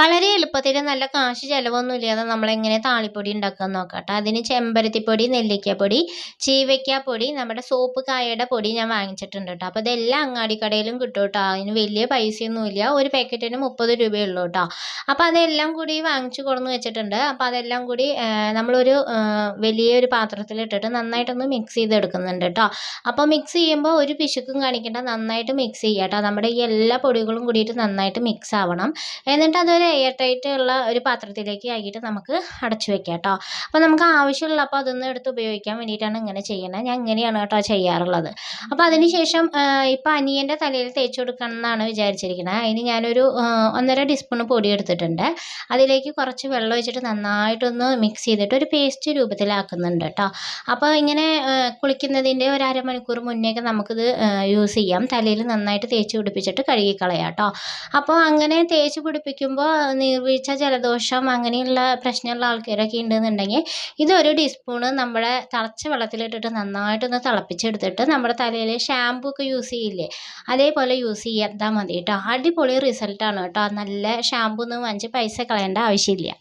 വളരെ എളുപ്പത്തിൽ നല്ല കാശ് ചിലവൊന്നും ഇല്ലാതെ നമ്മളെങ്ങനെ താളിപ്പൊടി ഉണ്ടാക്കാൻ നോക്കാം അതിന് ചെമ്പരത്തിപ്പൊടി നെല്ലിക്കപ്പൊടി ചീവയ്ക്കാപ്പൊടി നമ്മുടെ സോപ്പ് കായയുടെ പൊടി ഞാൻ വാങ്ങിച്ചിട്ടുണ്ട് കേട്ടോ അപ്പോൾ ഇതെല്ലാം അങ്ങാടി അങ്ങാടിക്കടയിലും കിട്ടും കേട്ടോ അതിന് വലിയ പൈസയൊന്നുമില്ല. ഒരു പാക്കറ്റിന് മുപ്പത് രൂപയേ ഉള്ളൂ കേട്ടോ അപ്പോൾ അതെല്ലാം കൂടി വാങ്ങിച്ചു കൊടുന്ന് വെച്ചിട്ടുണ്ട്. അപ്പോൾ അതെല്ലാം കൂടി നമ്മളൊരു വലിയൊരു പാത്രത്തിലിട്ടിട്ട് നന്നായിട്ടൊന്ന് മിക്സ് ചെയ്തെടുക്കുന്നുണ്ട് കേട്ടോ അപ്പോൾ മിക്സ് ചെയ്യുമ്പോൾ ഒരു പിശുക്കും കാണിക്കേണ്ട. നന്നായിട്ട് മിക്സ് ചെയ്യുക കേട്ടോ നമ്മുടെ ഈ എല്ലാ പൊടികളും കൂടിയിട്ട് നന്നായിട്ട് മിക്സ് ആവണം. എന്നിട്ട് അതൊരു എയർ ടൈറ്റ് ഉള്ള ഒരു പാത്രത്തിലേക്ക് ആക്കിയിട്ട് നമുക്ക് അടച്ചു വെക്കാം കേട്ടോ. അപ്പോൾ നമുക്ക് ആവശ്യമുള്ളപ്പോൾ അതൊന്ന് എടുത്ത് ഉപയോഗിക്കാൻ വേണ്ടിയിട്ടാണ് ഇങ്ങനെ ചെയ്യണത് ഞാൻ ഇങ്ങനെയാണ് കേട്ടോ ചെയ്യാറുള്ളത്. അപ്പോൾ അതിന് ശേഷം ഇപ്പോൾ അനിയന്റെ തലയിൽ തേച്ച് കൊടുക്കണം എന്നാണ് വിചാരിച്ചിരിക്കുന്നത്. അതിന് ഞാനൊരു ഒന്നര ടീസ്പൂൺ പൊടി എടുത്തിട്ടുണ്ട്. അതിലേക്ക് കുറച്ച് വെള്ളം ഒഴിച്ചിട്ട് നന്നായിട്ടൊന്ന് മിക്സ് ചെയ്തിട്ട് ഒരു പേസ്റ്റ് രൂപത്തിലാക്കുന്നുണ്ട് കേട്ടോ. അപ്പോൾ ഇങ്ങനെ കുളിക്കുന്നതിന്റെ ഒരു അരമണിക്കൂർ മുന്നേക്ക് നമുക്കിത് യൂസ് ചെയ്യാം. തലയിൽ നന്നായിട്ട് തേച്ച് പിടിപ്പിച്ചിട്ട് കഴുകിക്കളയാം കേട്ടോ. അപ്പോൾ അങ്ങനെ തേച്ച് പിടിപ്പിക്കുമ്പോൾ നീർവീഴ്ച ജലദോഷം അങ്ങനെയുള്ള പ്രശ്നമുള്ള ആൾക്കാരൊക്കെ ഉണ്ടെന്നുണ്ടെങ്കിൽ ഇതൊരു ടീസ്പൂണ് നമ്മുടെ തിളച്ച വെള്ളത്തിലിട്ടിട്ട് നന്നായിട്ടൊന്ന് തിളപ്പിച്ചെടുത്തിട്ട് നമ്മുടെ തലയിൽ ഷാമ്പൂ ഒക്കെ യൂസ് ചെയ്യില്ലേ? അതേപോലെ യൂസ് ചെയ്താൽ മതി കേട്ടോ അടിപൊളി റിസൾട്ടാണ് കേട്ടോ നല്ല ഷാമ്പൂ ഒന്നും വാങ്ങിച്ച് പൈസ കളയേണ്ട ആവശ്യമില്ല.